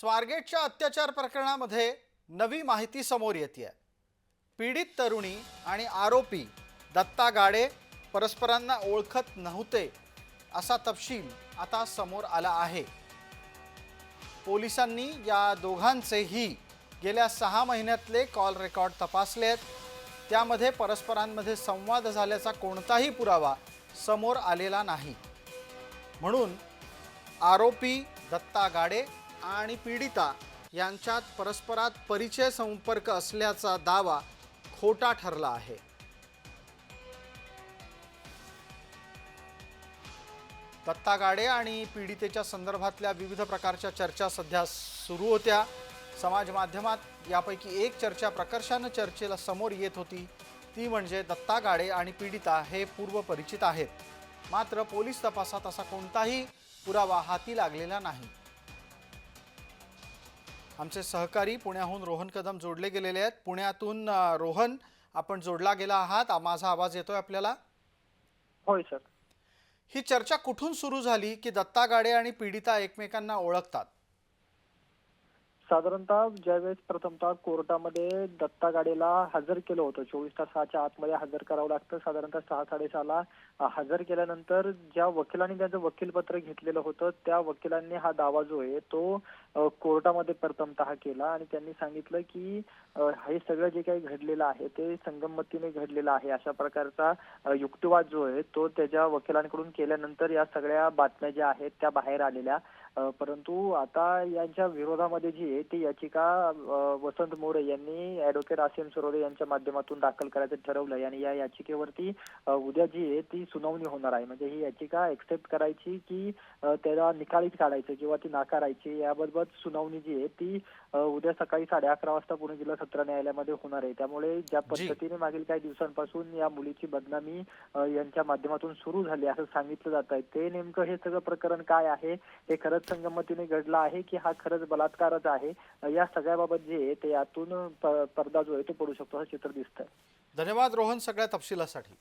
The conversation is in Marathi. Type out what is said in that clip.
स्वारगेटच्या अत्याचार प्रकरणामध्ये नवी माहिती समोर येते आहे पीडित तरुणी आणि आरोपी दत्ता गाडे परस्परांना ओळखत नव्हते असा तपशील आता समोर आला आहे. पोलिसांनी या दोघांचेही गेल्या सहा महिन्यातले कॉल रेकॉर्ड तपासले आहेत त्यामध्ये परस्परांमध्ये संवाद झाल्याचा कोणताही पुरावा समोर आलेला नाही. म्हणून आरोपी दत्ता गाडे आणि पीडिता यांच्यात परस्परात परिचय संपर्क असल्याचा दावा खोटा ठरला आहे. दत्ता गाडे आणि पीडितेच्या संदर्भातल्या विविध प्रकारच्या चर्चा सध्या सुरू होत्या. समाज माध्यमात यापैकी एक चर्चा प्रकर्षानं चर्चेला समोर येत होती. ती म्हणजे दत्ता गाडे आणि पीडिता हे पूर्वपरिचित आहेत. मात्र पोलीस तपासात असा कोणताही पुरावा हाती लागलेला नाही. आमचे सहकारी पुण्याहून रोहन कदम जोडले गेलेले आहेत. पुण्यातून रोहन आपण जोडला गेला आहात. माझा आवाज येतोय आपल्याला? होय सर. ही चर्चा कुठून सुरू झाली की दत्ता गाडे आणि पीडिता एकमेकांना ओळखतात? साधारणतः ज्यावेळेस प्रथमतः कोर्टामध्ये दत्ता गाडीला हजर केलं होतं चोवीस तासाच्या आतमध्ये हजर करावं लागतं. साधारणतः सहा साडेसहाला हजर केल्यानंतर ज्या वकिलांनी त्याचं वकीलपत्र घेतलेलं होतं त्या वकिलांनी हा दावा जो आहे तो कोर्टामध्ये प्रथमतः केला. आणि त्यांनी सांगितलं की हे सगळं जे काही घडलेलं आहे ते संगमतीने घडलेलं आहे. अशा प्रकारचा युक्तिवाद जो आहे तो त्याच्या वकिलांकडून केल्यानंतर या सगळ्या बातम्या ज्या आहेत त्या बाहेर आलेल्या. परंतु आता यांच्या विरोधामध्ये जी आहे ती याचिका वसंत मोरे यांनी ऍडव्होकेट आसिम सरोदे यांच्या माध्यमातून दाखल करायचं ठरवलंय आणि या याचिकेवरती उद्या जी आहे ती सुनावणी होणार आहे. म्हणजे ही याचिका एक्सेप्ट करायची की त्याला निकालीत काढायचं किंवा ती नाकारायची याबाबत सुनावणी जी आहे ती उद्या सकाळी साडे अकरा वाजता पुणे जिल्हा सत्र न्यायालयामध्ये होणार आहे. त्यामुळे ज्या. पद्धतीने मागील काही दिवसांपासून या मुलीची बदनामी यांच्या माध्यमातून सुरू झाली असं सांगितलं जात आहे ते नेमकं हे सगळं प्रकरण काय आहे? हे खरंच संगमतीने घडलं आहे की हा खरंच बलात्कारच आहे? अ, या सगळ्याबाबत जे आहे ते यातून पडदा जो आहे तो पडू शकतो असं चित्र दिसतंय. धन्यवाद रोहन सगळ्या तपशिलासाठी.